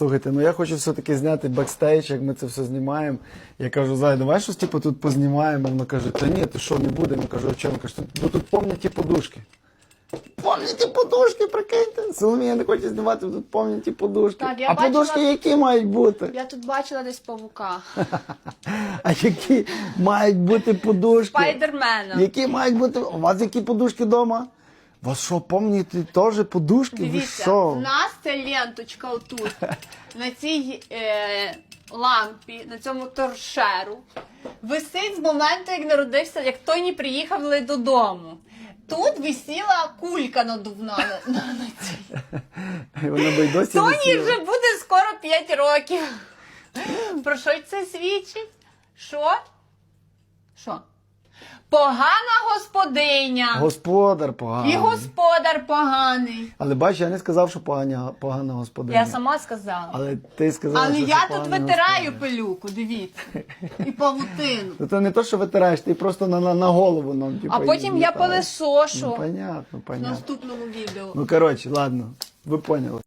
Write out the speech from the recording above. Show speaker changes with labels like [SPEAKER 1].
[SPEAKER 1] Слухайте, ну я хочу все-таки зняти бекстейдж, як ми це все знімаємо. Я кажу, Зай, давай щось типу, тут познімаємо. Вона каже, та ні, ти що, не будемо. Я кажу, а чому? Каже, ну тут помняті подушки. Помняті подушки, прикиньте. Соломія не хоче знімати, тут помняті подушки.
[SPEAKER 2] Так, я
[SPEAKER 1] а
[SPEAKER 2] бачила-
[SPEAKER 1] подушки які мають бути?
[SPEAKER 2] Я тут бачила десь павука.
[SPEAKER 1] А які мають бути подушки?
[SPEAKER 2] Спайдермена.
[SPEAKER 1] Які мають бути? У вас які подушки вдома? Вас що, помніте теж подушки? Ви що?
[SPEAKER 2] у нас ця ленточка отут, на цій е, лампі, на цьому торшеру, висить з моменту, як народився, як Тоні приїхали додому. Тут висіла кулька надувна на, на, на цій.
[SPEAKER 1] Вона би й досі
[SPEAKER 2] Тоні
[SPEAKER 1] висіла.
[SPEAKER 2] вже буде скоро 5 років. Про що це свідчить? Що? Що? Погана господиня.
[SPEAKER 1] Господар поганий.
[SPEAKER 2] І господар поганий.
[SPEAKER 1] Але бач, я не сказав, що погана, погана господиня.
[SPEAKER 2] Я сама сказала.
[SPEAKER 1] Але ти сказала,
[SPEAKER 2] Але
[SPEAKER 1] що
[SPEAKER 2] я тут витираю
[SPEAKER 1] господиня.
[SPEAKER 2] пилюку, дивіться. І павутину.
[SPEAKER 1] Ну, Це не то, що витираєш, ти просто на, на, на голову нам типу,
[SPEAKER 2] А потім
[SPEAKER 1] її
[SPEAKER 2] я
[SPEAKER 1] літаєш.
[SPEAKER 2] пилисошу
[SPEAKER 1] Ну, понятно,
[SPEAKER 2] в наступному відео.
[SPEAKER 1] Ну, коротше, ладно, ви поняли.